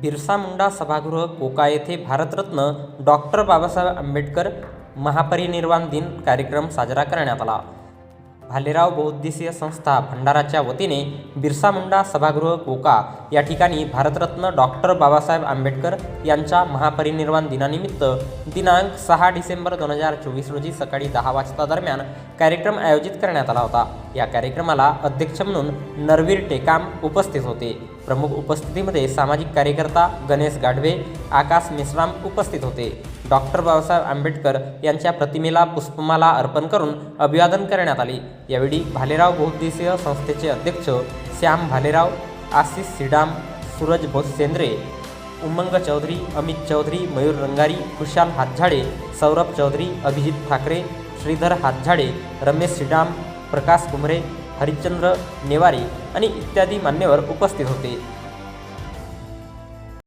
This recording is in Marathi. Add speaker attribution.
Speaker 1: बिरसा मुंडा सभागृह कोका येथे भारतरत्न डॉक्टर बाबासाहेब आंबेडकर महापरिनिर्वाण दिन कार्यक्रम साजरा करण्यात आला. भालेराव बहुउद्देशीय संस्था भंडाराच्या वतीने बिरसा मुंडा सभागृह कोका या ठिकाणी भारतरत्न डॉक्टर बाबासाहेब आंबेडकर यांच्या महापरिनिर्वाण दिनानिमित्त दिनांक सहा डिसेंबर दोन हजार चोवीस रोजी सकाळी दहा वाजता दरम्यान कार्यक्रम आयोजित करण्यात आला होता. या कार्यक्रमाला अध्यक्ष म्हणून नरवीर टेकाम उपस्थित होते. प्रमुख उपस्थितीमध्ये सामाजिक कार्यकर्ता गणेश गाढवे आकाश मेश्राम उपस्थित होते. डॉक्टर बाबासाहेब आंबेडकर यांच्या प्रतिमेला पुष्पमाला अर्पण करून अभिवादन करण्यात आले. यावेळी भालेराव बहुद्देशीय संस्थेचे अध्यक्ष श्याम भालेराव आशिष सिडाम सूरज बोस सेंद्रे उमंग चौधरी अमित चौधरी मयूर रंगारी खुशाल हातझाडे सौरभ चौधरी अभिजित ठाकरे श्रीधर हातझाडे रमेश सिडाम प्रकाश कुमरे हरिश्चंद्र नेवारी आणि इत्यादी मान्यवर उपस्थित होते.